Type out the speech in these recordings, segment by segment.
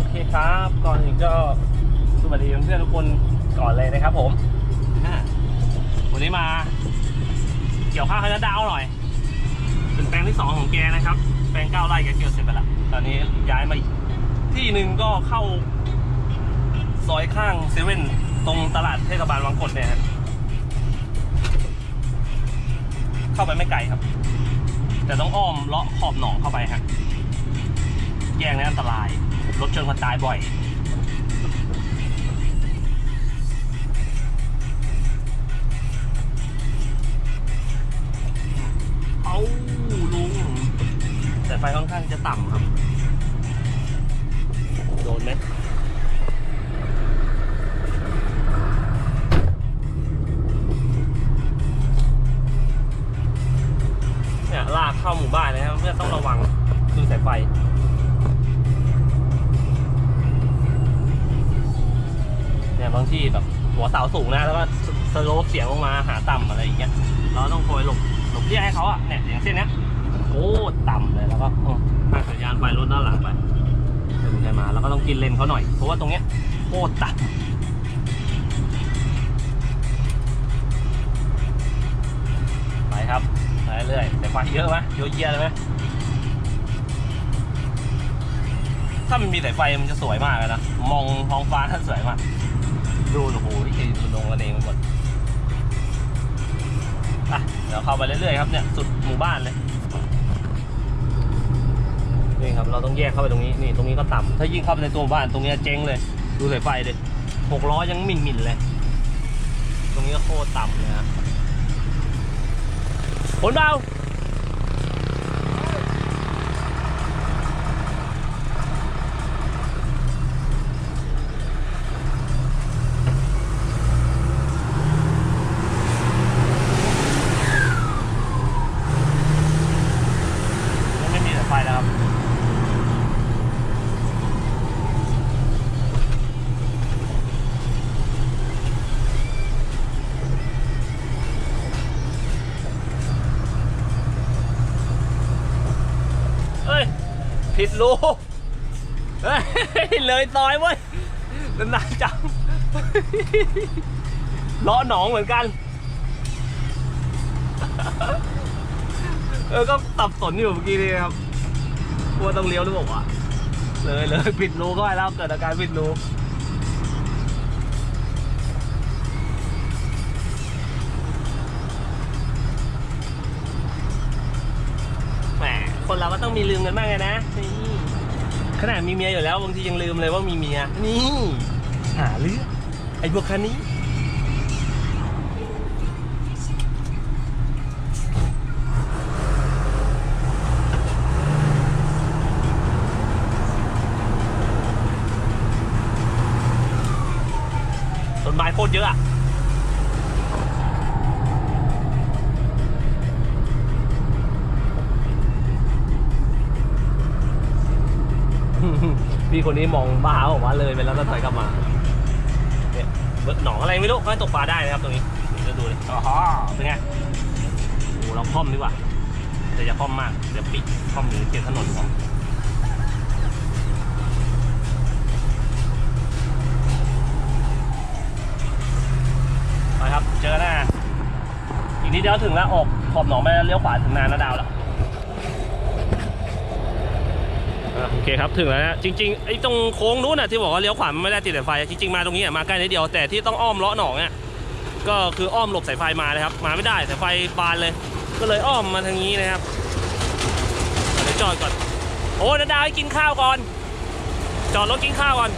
โอเคครับก่อนอื่นก็สวัสดีเพื่อนทุกคนก่อนเลยนะครับผมวันนี้มา เกี่ยวข้าวให้นาดาวหน่อยเป็นแปลงที่สองของแกนะครับ แปลงเก้าไร่แกเกี่ยวเสร็จไปแล้วตอนนี้ย้ายมาอีกที่หนึ่งก็เข้าซอยข้างเซเว่นตรงตลาดเทศบาลวังกดเนี่ยฮะเข้าไปไม่ไกลครับ แต่ต้องอ้อมเลาะขอบหนองเข้าไปฮะแยกนี้อันตราย รถชนคนตายบ่อย เอาลุงแต่ไฟค่อนข้างจะต่ำครับ โดนไหม โลปเสียงลงมาหาต่ำอะไรอย่างเงี้ยเราต้องคอยหลบหลบเลี่ยงให้เขาอะเนี่ยอย่างเส้นเนี้ยโอ้ต่ำเลยแล้วก็อืมให้สัญญาณไฟรถด้านหลังไปเดี๋ยวมีใครมาแล้วก็ต้องกินเลนเขาหน่อยเพราะว่าตรงเนี้ยโคตรต่ำไปครับไปเรื่อยแต่ไฟเยอะไหมเยอะเยียเลยไหมถ้ามันมีสายไฟมันจะสวยมากเลยนะ มองท้องฟ้าท่านสวยมาก ดูโอ้โหที่มันลงกันเองหมด อะเดี๋ยวเข้าไปเรื่อยๆครับเนี่ยสุดหมู่บ้านเลยนี่ครับเราต้องแยกเข้าไปตรงนี้นี่ตรงนี้ก็ต่ำถ้ายิ่งเข้าไปในตัวหมู่บ้านตรงนี้เจ๊งเลย ดูสายไฟเลยหกล้อยังหมิ่นๆเลย ตรงนี้ก็โคตรต่ำเลยฮะผลเบางไม่มีสายไฟแล้วครับ เอ้ย ผิดรูเฮ้ยเลยซอยเว้ยนานจังล้อหนองเหมือนกัน เออก็ตับสนอยู่เมื่อกี้นี่ครับกลัวต้องเลี้ยวหรือเปล่าวะเลยเลยปิดรูก็ไปแล้วเกิดอาการปิดรู ต้องมีลืมกันบ้างไงนะนี่ขนาดมีเมียอยู่แล้วบางทียังลืมเลยว่ามีเมีย นี่หาเรื่องไอ้พวกคันนี้ต้นไม้โคตรเยอะอะ พี่คนนี้มองบ้าบอกว่าเลยไปแล้วก็ถอยกลับมาเนี่ยหนองอะไรไม่รู้เขาให้ตกปลาได้นะครับตรงนี้เดี๋ยวดูเลยอ๋อเป็นไงโอ้เราคล่อมดีกว่าแต่อย่าคล่อมมากเดี๋ยวปิดคล่อมหรือเกียร์ถนนของไปครับเจอหน้าอีกนิดเดียวถึงแล้วออกขอบหนองไปแล้วเลี้ยวขวาถึงนานาดาวแล้ว อะ โอเคครับถึงแล้วนะจริงๆไอ้ตรงโค้งนู้นน่ะที่บอกว่าเลี้ยวขวามันไม่ได้ติดสายไฟจริงๆมาตรงนี้มาใกล้นิดเดียวแต่ที่ต้องอ้อมเลาะหนองเนี่ยก็คืออ้อมหลบสายไฟมาเลยครับ มาไม่ได้สายไฟบานเลย ก็เลยอ้อมมาทางนี้นะครับเดี๋ยวจอดก่อน โอ้ดาดาให้กินข้าวก่อน จอดรถกินข้าวก่อน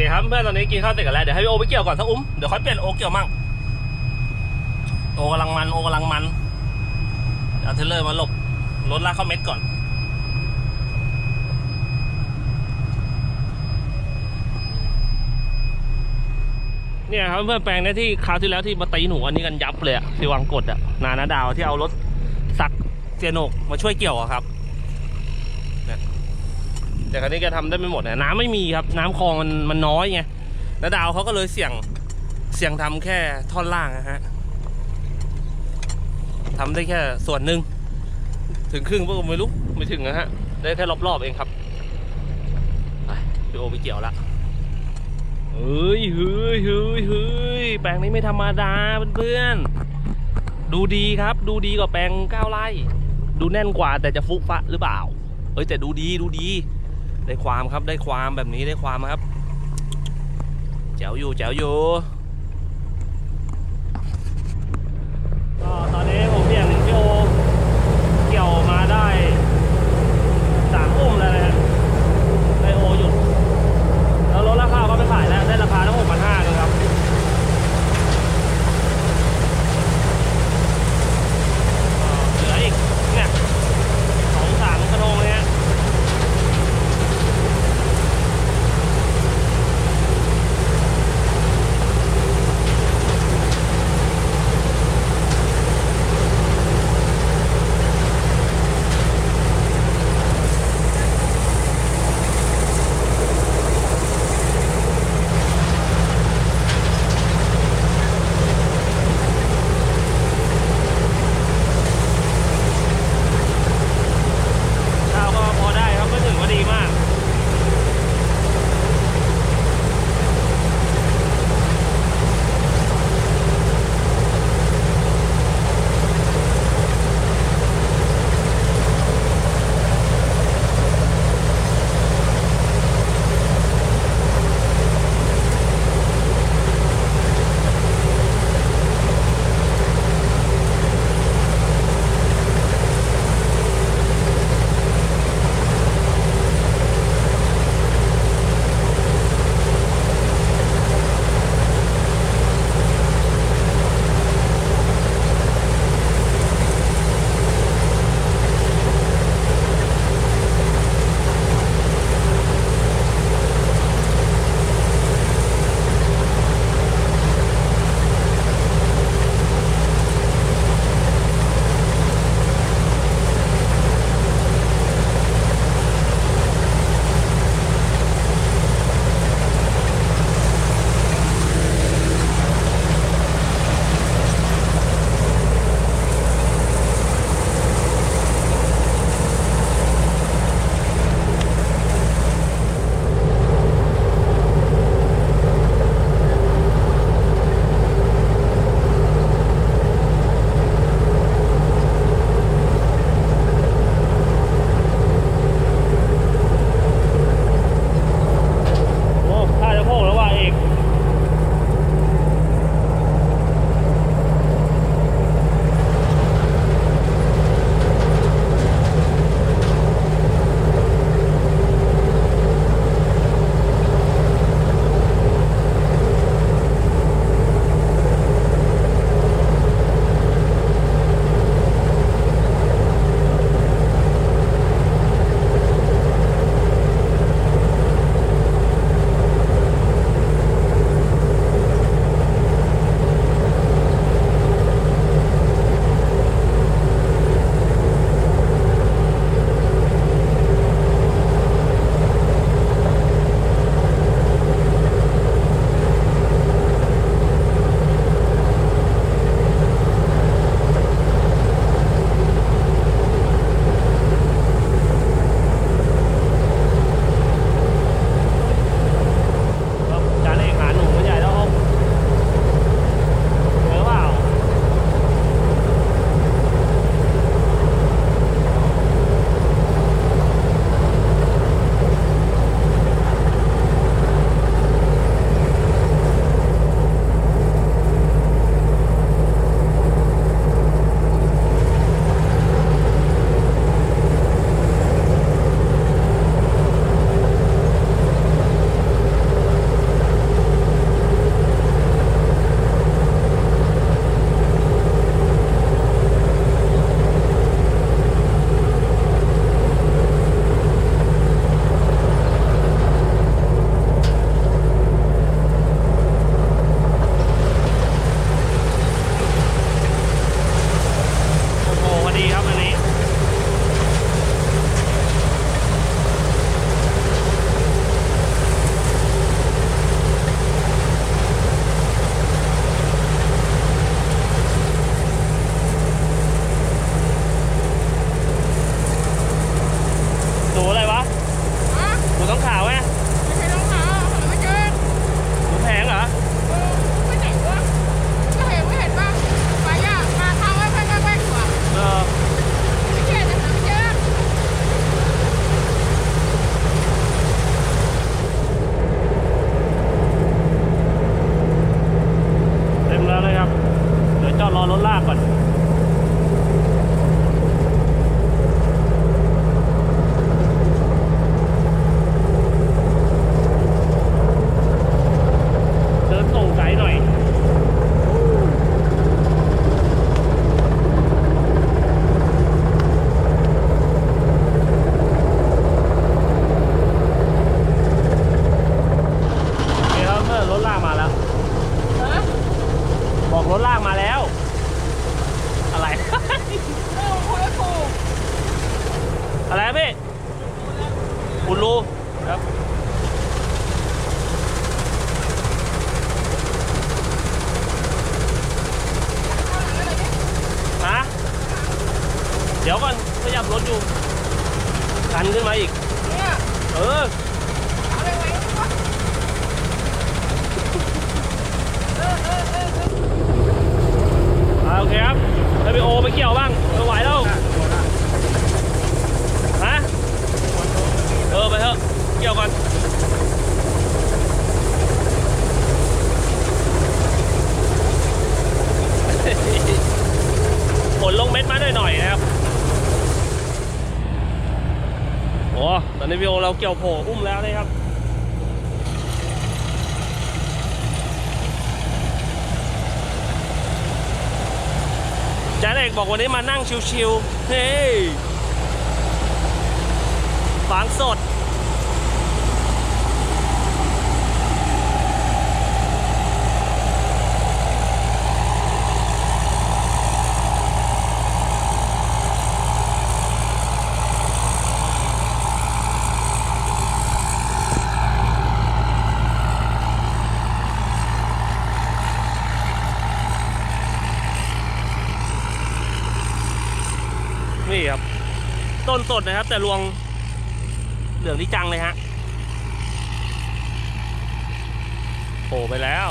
เคครับเพื่อนตอนนี้กินข้าวเสร็จกันแล้วเดี๋ยวให้พี่โอไปเกี่ยวก่อนสักอุ้มเดี๋ยวค่อยเปลี่ยนโอเกี่ยวมั่งโอกำลังมันโอกำลังมันเอาเทเลอร์มาหลบรถลากเข้าเม็ดก่อน เนี่ยครับเพื่อนแปลงเนี้ที่คราวที่แล้วที่มาตีหนูอันนี้กันยับเลยอะที่วางกดอะนานาดาวที่เอารถซักเซียโนกมาช่วยเกี่ยวอะครับ แต่ครั้นี้แกทำได้ไม่หมดนะน้ำไม่มีครับ น้ำคลองมันมันน้อยไงแล้วดาวเขาก็เลยเสี่ยงเสี่ยงทำแค่ท่อนล่างนะฮะทำได้แค่ส่วนหนึ่งถึงครึ่งพวกผมไม่รู้ไม่ถึงนะฮะ ได้แค่รอบๆเองครับไปพี่โอไปเกี่ยวละเฮ้ยเฮ้ยเฮ้ยเฮ้ยแปลงนี้ไม่ธรรมดาเพื่อนๆดูดีครับ ดูดีกว่าแปลงเก้าไร่ ดูแน่นกว่าแต่จะฟุกฟะหรือเปล่า เอ้ยแต่ดูดีดูดี ได้ความครับได้ความแบบนี้ได้ความครับแจ๋วอยู่แจ๋วอยู่ก็ตอนนี้ ต้องขาว เกี่ยวโผอุ้มแล้วนะครับจานเอกบอกวันนี้มานั่งชิวๆเฮ้ยฟางสด นี่ครับ ต้นสดนะครับ แต่รวงเหลืองที่จังเลยฮะโผล่ไปแล้ว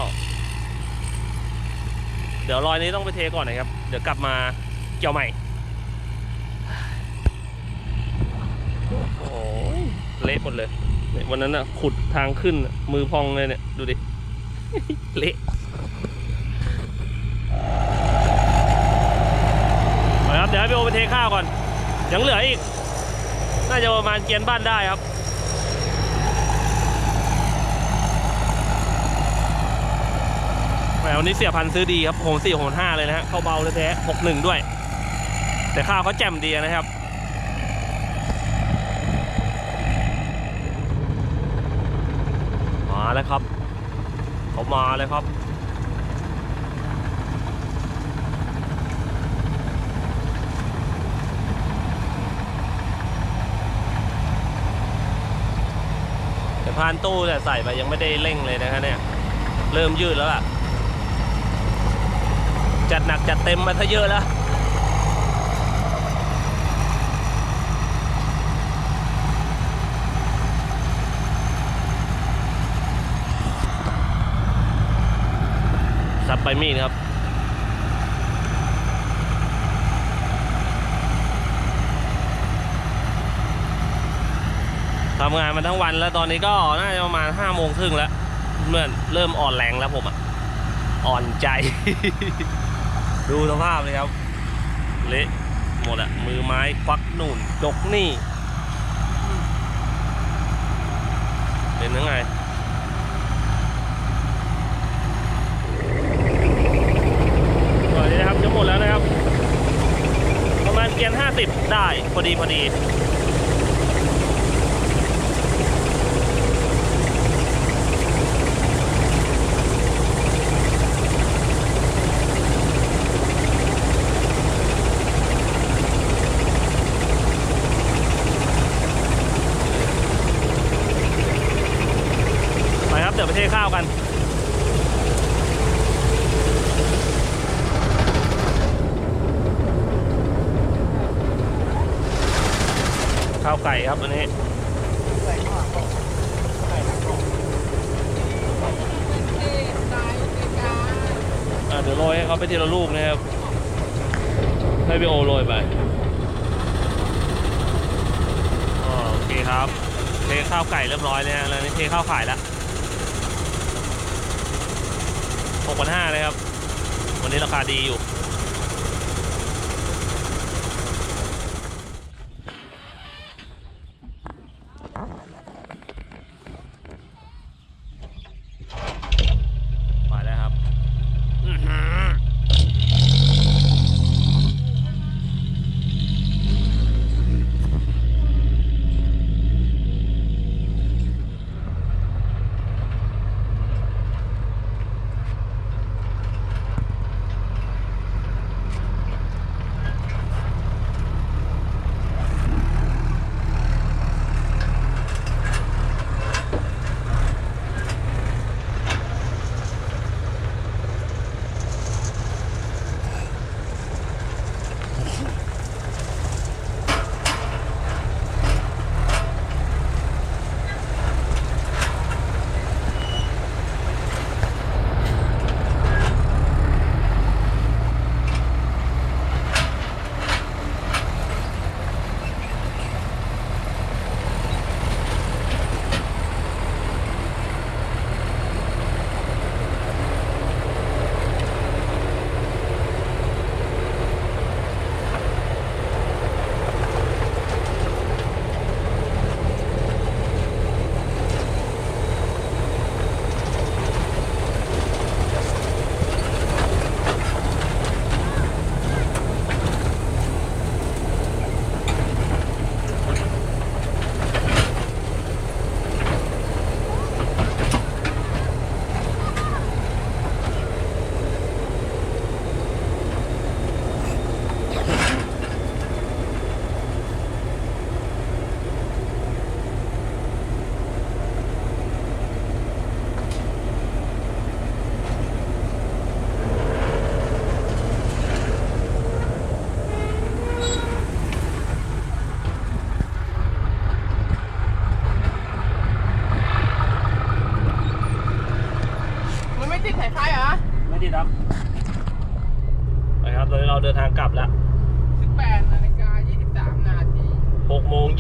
เดี๋ยวรอยนี้ต้องไปเทก่อนนะครับ เดี๋ยวกลับมาเกี่ยวใหม่ โอ้ยเละหมดเลยเนี่ยวันนั้นน่ะขุดทางขึ้นมือพองเลยเนี่ย ดูดิ เละเอาละครับเดี๋ยวให้พี่โอไปเทข้าวก่อน ยังเหลืออีก น่าจะประมาณเกียนบ้านได้ครับแหมวันนี้เสียพันซื้อดีครับผมสี่หกห้าเลยนะฮะเข้าเบาแท้หกหนึ่งด้วย แต่ข้าวเขาแจ่มดีนะครับมาแล้วครับ เขามาแล้วครับ พานตู้เนี่ใส่ไปยังไม่ได้เร่งเลยนะฮะเนี่ย เริ่มยืดแล้วล่ะ จัดหนักจัดเต็มมาซะเยอะแล้วซับใบมีดครับ ทำงานมาทั้งวันแล้วตอนนี้ก็น่าจะประมาณห้าโมงครึ่งแล้วเมื่อเริ่มอ่อนแรงแล้วผมอะอ่อนใจ ดูสภาพเลยครับ เละหมดอะมือไม้ควักนู่นดกนี่ เป็นยังไงก่อนนี้นะครับจะหมดแล้วนะครับ ประมาณเกียนห้าสิบได้ พอดีพอดี ไปครับ เดี๋ยวไปเทข้าวกัน ข้าวไก่ ครับอันนี้เอ๊ะตายเอ๊ะจ้าอะเดี๋ยวโรยให้เขาไปทีละลูกนะครับ ให้พี่โอโรยไปอ๋อโอเคครับ เทข้าวไก่เรียบร้อยเลยฮะแล้วนี่เทข้าวขายแล้วหกพันห้าเลยครับ วันนี้ราคาดีอยู่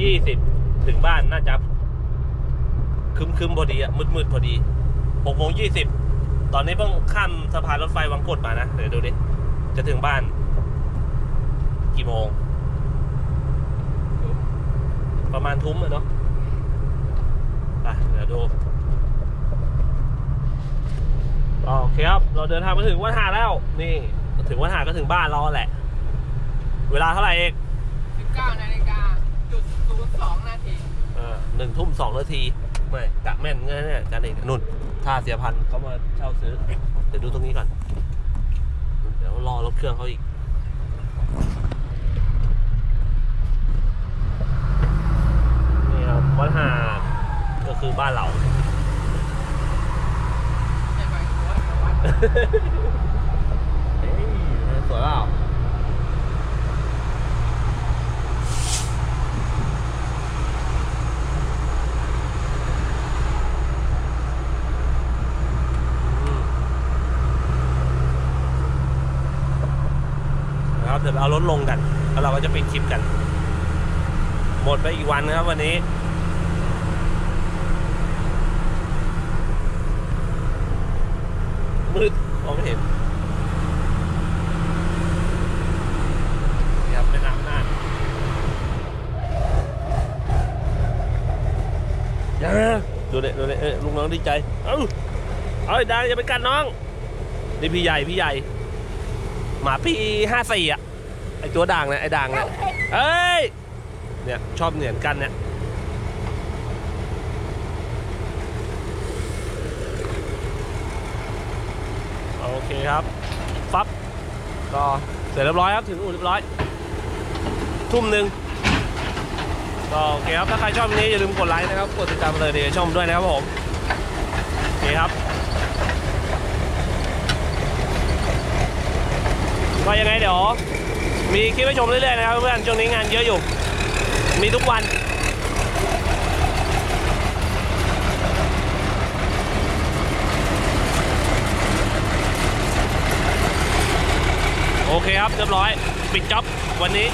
ยี่สิบถึงบ้านน่าจะคึมคึมๆพอดีอะมืดมืดๆพอดีหกโมงยี่สิบตอนนี้เพิ่งข้ามสะพานรถไฟวังกดมานะ เดี๋ยวดูดิ จะถึงบ้าน กี่โมง ประมาณทุ่มอะเนาะไปเดี๋ยวดูโอเคครับ เราเดินทางมาถึงวัดหาแล้ว นี่ ถึงวัดหาก็ถึงบ้านเราแหละ เวลาเท่าไหร่เอง19นาฬิกา ด02นาทีหนึ่งทุ่มสองนาทีไม่กะแม่นเงี้ยเนี่ยจานเอกนุ่นท่าเสียพันธุ์เขามาเช่าซื้อ เดี๋ยวดูตรงนี้ก่อน เดี๋ยวรอรถเครื่องเขาอีกนี่ครับวัดหาดก็คือบ้านเราใช่ไหมหัวหัววัดเฮ้ยสวยเปล่าอืม นะครับเดี๋ยวเราเอารถลงกัน แล้วเราก็จะปิดคลิปกัน หมดไปอีกวันนะครับวันนี้มืดมองไม่เห็นครับแม่น้ำน่านย่าดูเด็ดูเด็เอ้ยลุงน้องดีใจ เอ้าเอาไอ้ดังอย่าไปกัดน้อง นี่พี่ใหญ่ พี่ใหญ่ หมาปีห้าสี่อะ ไอ้ตัวด่างเนี่ยไอ้ด่างเนี่ยเอ้ยเนี่ยชอบเหนียนกันเนี่ยโอเคครับฟับก็เสร็จเรียบร้อยครับถึงอู่เรียบร้อย ทุ่มหนึ่งก็โอเคครับ ถ้าใครชอบนี้อย่าลืมกดไลค์นะครับ กดติดตามเลยเดี๋ยวชมด้วยนะครับผม โอเคครับก็ยังไงเดี๋ยว มีคลิปให้ชมเรื่อยๆนะครับเพื่อนช่วงนี้งานเยอะอยู่ มีทุกวัน โอเคครับเรียบร้อย ปิดจ็อบวันนี้